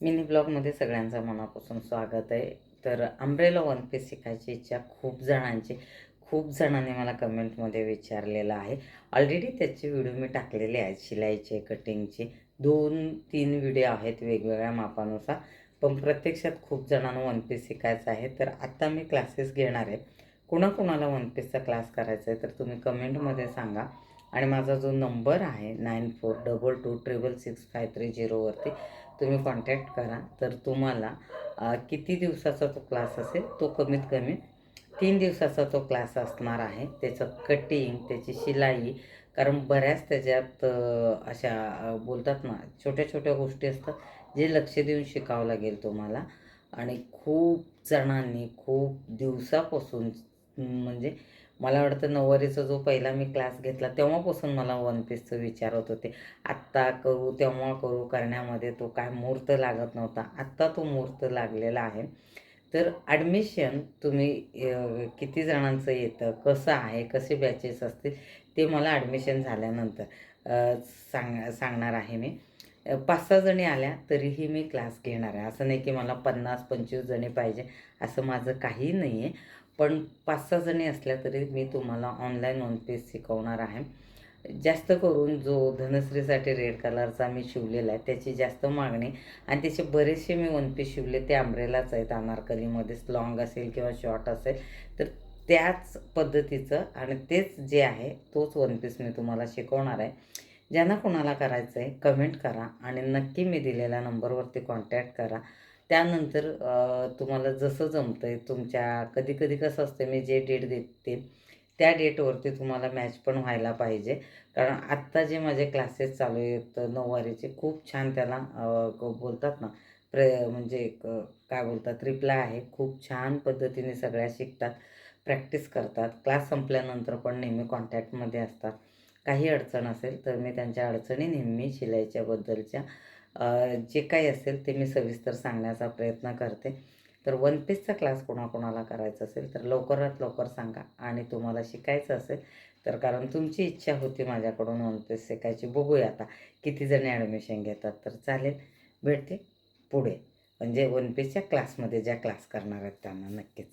Mini ब्लॉगमध्ये सगळ्यांचं मनापासून स्वागत आहे. तर अंब्रेला वन पीस शिकायची इच्छा खूप जणांची खूप जणांनी मला कमेंटमध्ये विचारलेलं आहे. ऑलरेडी त्याचे व्हिडिओ मी टाकलेले आहेत शिलाईचे कटिंगचे दोन तीन व्हिडिओ आहेत वेगवेगळ्या मापानुसार पण प्रत्यक्षात खूप जणांना वन पीस शिकायचं आहे. तर आत्ता मी क्लासेस घेणार आहे. कुणाकुणाला वन पीसचा क्लास करायचा आहे तर तुम्ही कमेंटमध्ये सांगा. आणि माझा जो नंबर आहे nine four double two triple six five three झिरोवरती तुम्ही कॉन्टॅक्ट करा. तर तुम्हाला किती दिवसाचा तो क्लास असेल तो कमीत कमी तीन दिवसाचा तो क्लास असणार आहे. त्याचं कटिंग त्याची शिलाई कारण बऱ्याच त्याच्यात अशा बोलतात ना छोट्या छोट्या गोष्टी असतात जे लक्ष देऊन शिकावं लागेल तुम्हाला. आणि खूप जणांनी खूप दिवसापासून म्हणजे मला वाटतं नऊवारीचा जो पहिला मी क्लास घेतला तेव्हापासून मला वन पीसचं विचारत होते आत्ता करू तेव्हा करू करण्यामध्ये तो काय मुहूर्त लागत नव्हता. आत्ता तो मुहूर्त लागलेला आहे. तर ॲडमिशन तुम्ही किती जणांचं येतं कसं आहे कसे बॅचेस असतील ते मला ॲडमिशन झाल्यानंतर. सांग सांगणार आहे मी. पाच सहा जणी आल्या तरीही मी क्लास घेणार आहे. असं नाही की मला पन्नास पंचवीस जणी पाहिजे असं माझं काही नाही आहे पण पाच सहा जणी असल्या तरी मी तुम्हाला ऑनलाईन वन पीस शिकवणार आहे. जास्त करून जो धनश्रीसाठी रेड कलरचा मी शिवलेला आहे त्याची जास्त मागणी आणि त्याचे बरेचसे मी वन पीस शिवले ते आंब्रेलाच आहेत अनारकलीमध्येच. लॉंग असेल किंवा शॉर्ट असेल तर त्याच पद्धतीचं आणि तेच जे आहे तोच वन पीस मी तुम्हाला शिकवणार आहे. ज्यांना कोणाला करायचं आहे कमेंट करा आणि नक्की मी दिलेल्या नंबरवरती कॉन्टॅक्ट करा. त्यानंतर तुम्हाला जसं जमतं आहे तुमच्या कधी कधी कसं असतं मी जे डेट देते त्या डेटवरती तुम्हाला मॅच पण व्हायला पाहिजे. कारण आत्ता जे माझे क्लासेस चालू आहेत नऊवारीचे खूप छान त्याला बोलतात ना प्र म्हणजे एक, काय बोलतात रिप्लाय आहे. खूप छान पद्धतीने सगळ्या शिकतात. प्रॅक्टिस करतात. क्लास संपल्यानंतर पण नेहमी कॉन्टॅक्टमध्ये असतात. काही अडचण असेल तर मी त्यांच्या अडचणी नेहमी शिलाईच्याबद्दलच्या जे काही असेल ते मी सविस्तर सांगण्याचा प्रयत्न करते. तर वन पीसचा क्लास कोणाकोणाला करायचा असेल तर लवकरात लवकर सांगा. आणि तुम्हाला शिकायचं असेल तर कारण तुमची इच्छा होती माझ्याकडून वन पीस शिकायची. बघूया आता किती जणी ॲडमिशन घेतात. तर चालेल. भेटते पुढे. म्हणजे वन पीसच्या क्लासमध्ये ज्या क्लास करणार आहेत त्यांना नक्कीच.